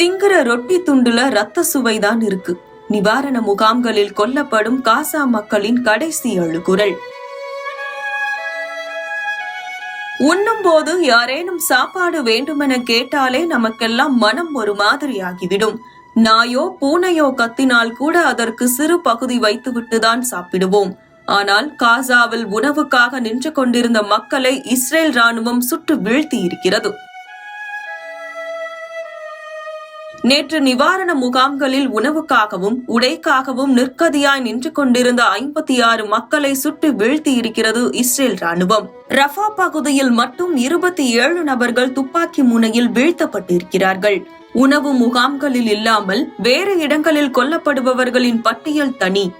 திங்கிற ரொட்டி துண்டுல ரத்த சுவைதான் இருக்கு. நிவாரண முகாம்களில் கொல்லப்படும் காசா மக்களின் கடைசி அழுகுரல். உண்ணும் போது யாரேனும் சாப்பாடு வேண்டுமென கேட்டாலே நமக்கெல்லாம் மனம் ஒரு மாதிரியாகிவிடும். நாயோ பூனையோ கத்தினால் கூட அதற்கு சிறு பகுதி வைத்துவிட்டுதான் சாப்பிடுவோம். ஆனால் காசாவில் உணவுக்காக நின்று கொண்டிருந்த மக்களை இஸ்ரேல் ராணுவம் சுட்டு வீழ்த்தி இருக்கிறது நேற்று நிவாரண முகாம்களில் உணவுக்காகவும் உடைக்காகவும் நிற்கதியாய் நின்று கொண்டிருந்த ஐம்பத்தி ஆறு மக்களை சுட்டு வீழ்த்தி இருக்கிறது இஸ்ரேல் ராணுவம் ரஃபா பகுதியில் மட்டும் இருபத்தி ஏழு நபர்கள் துப்பாக்கி முனையில் வீழ்த்தப்பட்டிருக்கிறார்கள். உணவு முகாம்களில் இல்லாமல் வேறு இடங்களில் கொல்லப்படுபவர்களின் பட்டியல் தனி.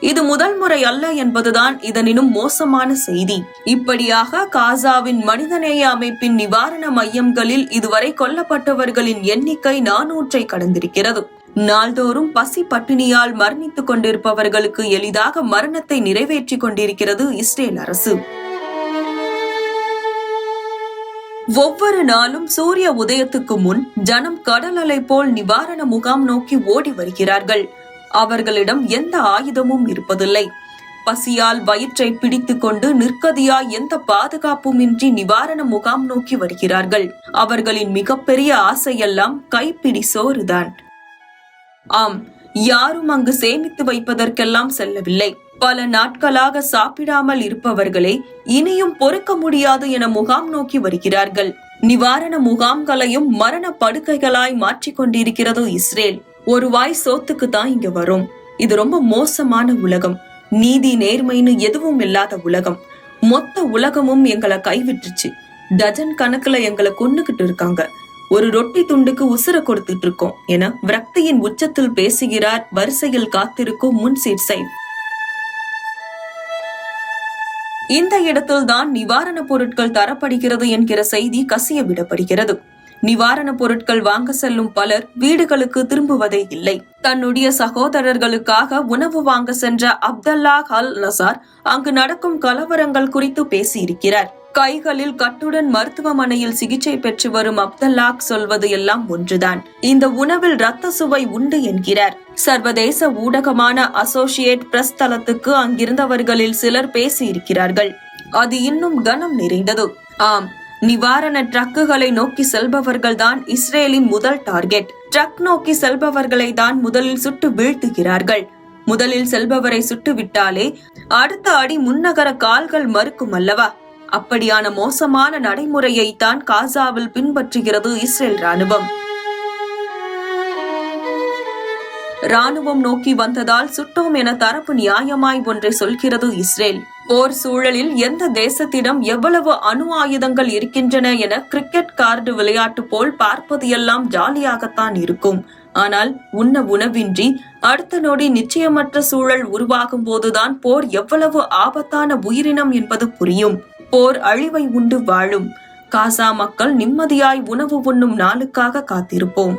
இது முதல் முறை அல்ல என்பதுதான் இதனினும் மோசமான செய்தி. இப்படியாக காசாவின் மனிதநேய அமைப்பின் நிவாரண மையங்களில் இதுவரை கொல்லப்பட்டவர்களின் எண்ணிக்கை நானூற்றை கடந்திருக்கிறது. நாள்தோறும் பசி பட்டினியால் மரணித்துக் கொண்டிருப்பவர்களுக்கு எளிதாக மரணத்தை நிறைவேற்றிக் கொண்டிருக்கிறது இஸ்ரேல் அரசு. ஒவ்வொரு நாளும் சூரிய உதயத்துக்கு முன் ஜனம் கடல் அலை போல் நிவாரண முகாம் நோக்கி ஓடி வருகிறார்கள். அவர்களிடம் எந்த ஆயுதமும் இருப்பதில்லை. பசியால் வயிற்றை பிடித்துக் கொண்டு நிற்கதியா எந்த பாதுகாப்புமின்றி நிவாரண முகாம் நோக்கி வருகிறார்கள். அவர்களின் மிகப்பெரிய ஆசையெல்லாம் கைப்பிடி சோறுதான். ஆம் யாரும் அங்கு சேமித்து வைப்பதற்கெல்லாம் செல்லவில்லை. பல நாட்களாக சாப்பிடாமல் இருப்பவர்களே இனியும் பொறுக்க முடியாது என முகாம் நோக்கி வருகிறார்கள். நிவாரண முகாம்களையும் மரண படுக்கைகளாய் மாற்றிக் கொண்டிருக்கிறது இஸ்ரேல். ஒரு வாய் சோத்துக்கு தான் இங்க வரும். இது ரொம்ப மோசமான உலகம். நீதி நேர்மைன்னு எதுவும் இல்லாத உலகம். மொத்த உலகமும் எங்களை கைவிட்டுச்சு டஜன் கணக்குல எங்களை கொன்னுகிட்டு இருக்காங்க. ஒரு ரொட்டி துண்டுக்கு உசுர கொடுத்துட்டு இருக்கோம். என விரக்தியின் உச்சத்தில் பேசுகிறார் வரிசையில் காத்திருக்கும் முன்சீர் சைப். இந்த இடத்தில்தான் நிவாரணப் பொருட்கள் தரப்படுகிறது என்கிற செய்தி கசிய விடப்படுகிறது. நிவாரணப் பொருட்கள் வாங்க செல்லும் பலர் வீடுகளுக்கு திரும்புவதே இல்லை. தன்னுடைய சகோதரர்களுக்காக உணவு வாங்க சென்ற அப்தல்லா அல் நசார் அங்கு நடக்கும் கலவரங்கள் குறித்து பேசியிருக்கிறார். கைகளில் கட்டுடன் மருத்துவமனையில் சிகிச்சை பெற்று வரும் அப்தல்லாக் சொல்வது எல்லாம் ஒன்றுதான். இந்த உணவில் ரத்த சுவை உண்டு என்கிறார். சர்வதேச ஊடகமான அசோசியேட் பிரஸ் தளத்துக்கு அங்கிருந்தவர்களில் சிலர் பேசியிருக்கிறார்கள். அது இன்னும் கனம் நிறைந்தது. ஆம் நிவாரண ட்ரக்குகளை நோக்கி செல்பவர்கள் தான் இஸ்ரேலின் முதல் டார்கெட். ட்ரக் நோக்கி செல்பவர்களை தான் முதலில் சுட்டு வீழ்த்துகிறார்கள். முதலில் செல்பவரை சுட்டுவிட்டாலே அடுத்த அடி முன்னகர கால்கள் மறுக்கும் அல்லவா? அப்படியான மோசமான நடைமுறையை தான் காசாவில் பின்பற்றுகிறது இஸ்ரேல் ராணுவம் ராணுவம் நோக்கி வந்ததால் சுட்டோம் என தரப்பு நியாயமாய் ஒன்றை சொல்கிறது இஸ்ரேல். போர் சூழலில் எந்த தேசத்திடம் எவ்வளவு அணு ஆயுதங்கள் இருக்கின்றன என கிரிக்கெட் கார்டு விளையாட்டு போல் பார்ப்பது எல்லாம் ஜாலியாகத்தான் இருக்கும். ஆனால் உண்ண உணவின்றி அடுத்த நொடி நிச்சயமற்ற சூழல் உருவாகும் போதுதான் போர் எவ்வளவு ஆபத்தான உயிரினம் என்பது புரியும். போர் அழிவை உண்டு வாழும். காசா மக்கள் நிம்மதியாய் உணவு உண்ணும் நாளுக்காக காத்திருப்போம்.